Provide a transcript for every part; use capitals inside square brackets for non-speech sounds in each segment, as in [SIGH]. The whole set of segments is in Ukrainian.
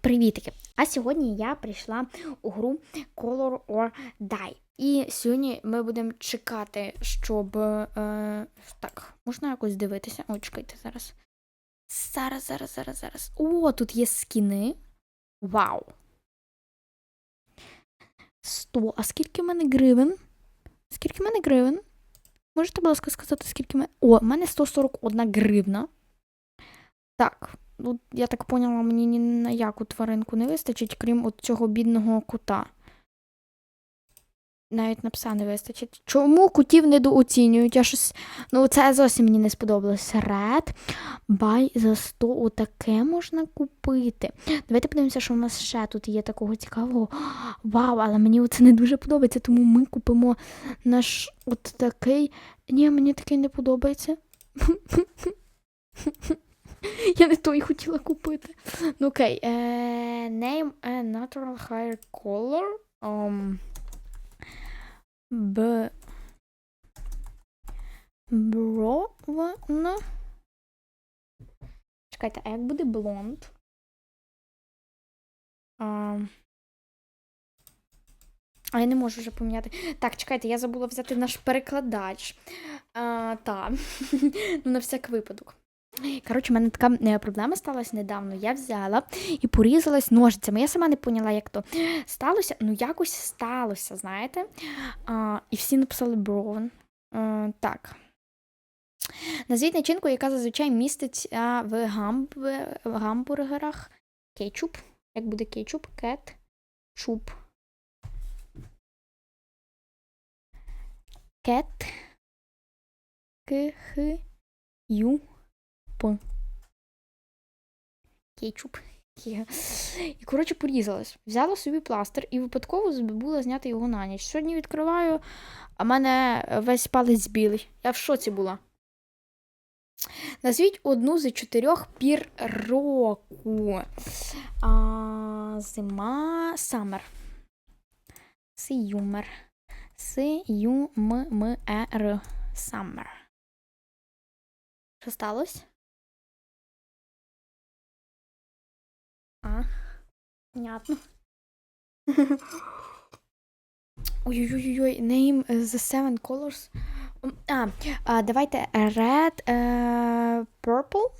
привітики! А сьогодні я прийшла у гру Color or Die. І сьогодні ми будемо чекати, щоб. Е, так, можна якось дивитися? О, чекайте зараз. Зараз, зараз, зараз, зараз. О, тут є скіни. Вау! 100. А скільки в мене гривень? Скільки в мене гривень? Можете, будь ласка, сказати, скільки в мене. О, в мене 141 гривна. Так, ну, я так поняла, мені ні на яку тваринку не вистачить, крім от цього бідного кота. Навіть на пса не вистачить. Чому котів недооцінюють? Я щось. Ну, це зовсім мені не сподобалось. Ред, бай за 100 отаке можна купити. Давайте подивимося, що в нас ще тут є такого цікавого. Вау, але мені це не дуже подобається, тому ми купимо наш от такий. Ні, мені такий не подобається. [LAUGHS] Я не той хотіла купити. Ну окей. Е, name a natural hair color. Um, Б. Бровна. Чекайте, а як буде блонд? А, а я не можу вже поміняти. Так, чекайте, я забула взяти наш перекладач. А, та. [LAUGHS] ну, на всяк випадок. Коротше, в мене така е, проблема сталася недавно. Я взяла і порізалась ножицями. Я сама не поняла, як то сталося. Ну, якось сталося, знаєте. А, І всі написали Броун. Так. Назвіть начинку, яка зазвичай міститься в, гамб... гамбургерах. Кетчуп. Як буде кетчуп? Кетчуп. Кет. К-х. Ю. П. Кетчуп. І, коротше, порізалась. Взяла собі пластир і випадково забула зняти його на ніч. Сьогодні відкриваю, а мене весь палець білий. Я в шоці була. Назвіть одну з чотирьох пір року. А, Зима, самер. Сиюмер. С-ю-м-м-е-р. Самер. Що сталося? А, понятно. [LAUGHS] Ой-ой-ой, name the seven colors. А, а давайте red, е, purple.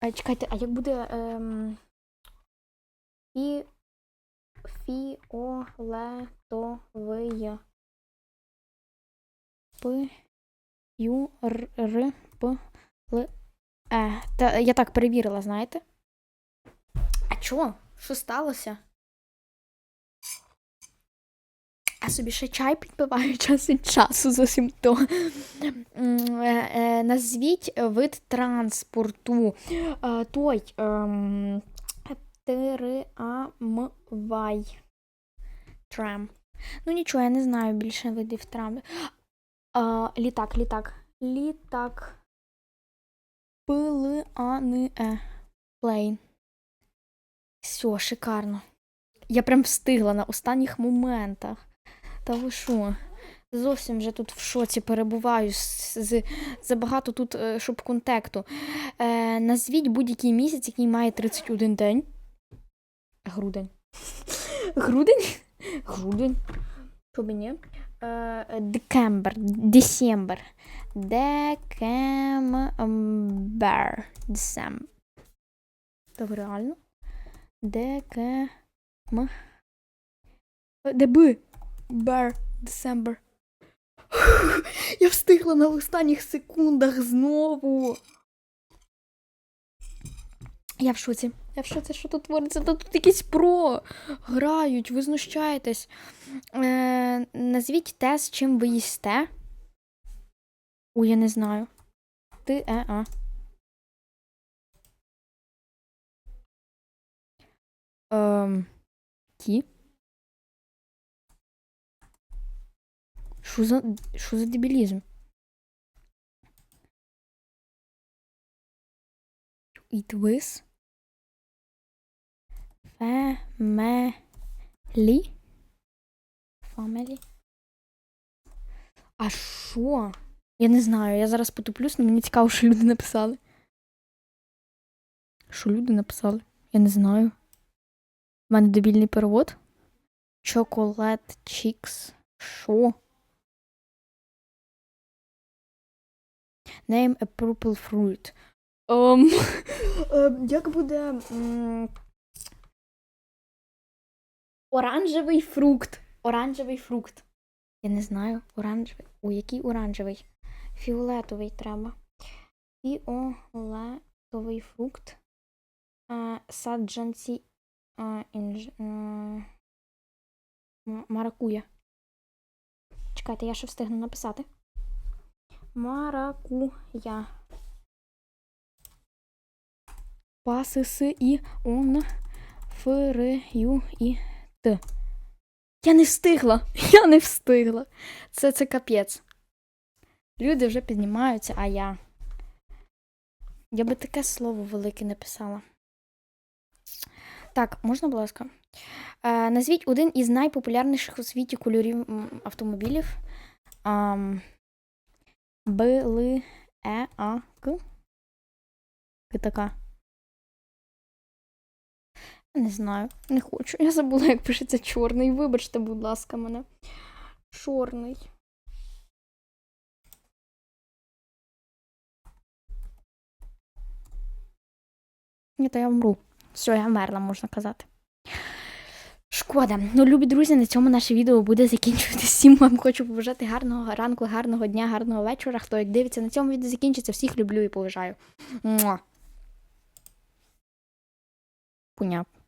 А, чекайте, а як буде ем, фі, фіолетовий п, ю, р, р, п, л, е. Та, я так перевірила, знаєте? Чого? Що сталося? Я собі ще чай підпиваю [LAUGHS] час від часу зовсім то. Назвіть вид транспорту. Той трамвай. Трам. Ну нічого, я не знаю більше видів трам. Літак, літак. Літак. П-Л-А-Н-Е. Плейн. Все, шикарно. Я прям встигла на останніх моментах. Та ви що? Зовсім вже тут в шоці перебуваю. Забагато тут, е, щоб контекту. Е, Назвіть будь-який місяць, який має 31 день. Грудень. Грудень? Грудень. Що б ні? Е, Декембер. Десембер. Декембер. Десембер. Це реально? Декем... ДБ. Бар. Десембер. [LAUGHS] Я встигла на останніх секундах знову. Я в шоці. Я в шоці, що тут твориться? Та тут якісь про грають, ви знущаєтесь. Е, Назвіть те, з чим ви їсте. Ой, я не знаю. Ти е, а. Ті. Що за що за дебілізм? Eat with family. Family. А що? Я не знаю, я зараз потуплюсь, але мені цікаво, що люди написали. Що люди написали? Я не знаю. У мене дебільний перевод. Чоколад чікс. Що? Name a purple fruit. Ем, [LAUGHS] ем, як буде. м, Оранжевий фрукт. Оранжевий фрукт. Я не знаю. Оранжевий. У який оранжевий? Фіолетовий треба. Фіолетовий фрукт. А, саджанці. А, інж... а, маракуя. Чекайте, я ще встигну написати. Маракуя. Паси с і он фр і т. Я не встигла. [LAUGHS] Я не встигла. Це це капець. Люди вже піднімаються, а я. Я би таке слово велике написала. Так, можна, будь ласка. Е, назвіть один із найпопулярніших у світі кольорів автомобілів. Б, Л, Е, А. К така. Не знаю, не хочу. Я забула, як пишеться чорний. Вибачте, будь ласка, мене. Чорний. Ні, то я вмру. Все, я вмерла, можна казати. Шкода. Ну, любі друзі, на цьому наше відео буде закінчуватися. Всім вам хочу побажати гарного ранку, гарного дня, гарного вечора. Хто як дивиться, на цьому відео закінчиться. Всіх люблю і поважаю. Понятно.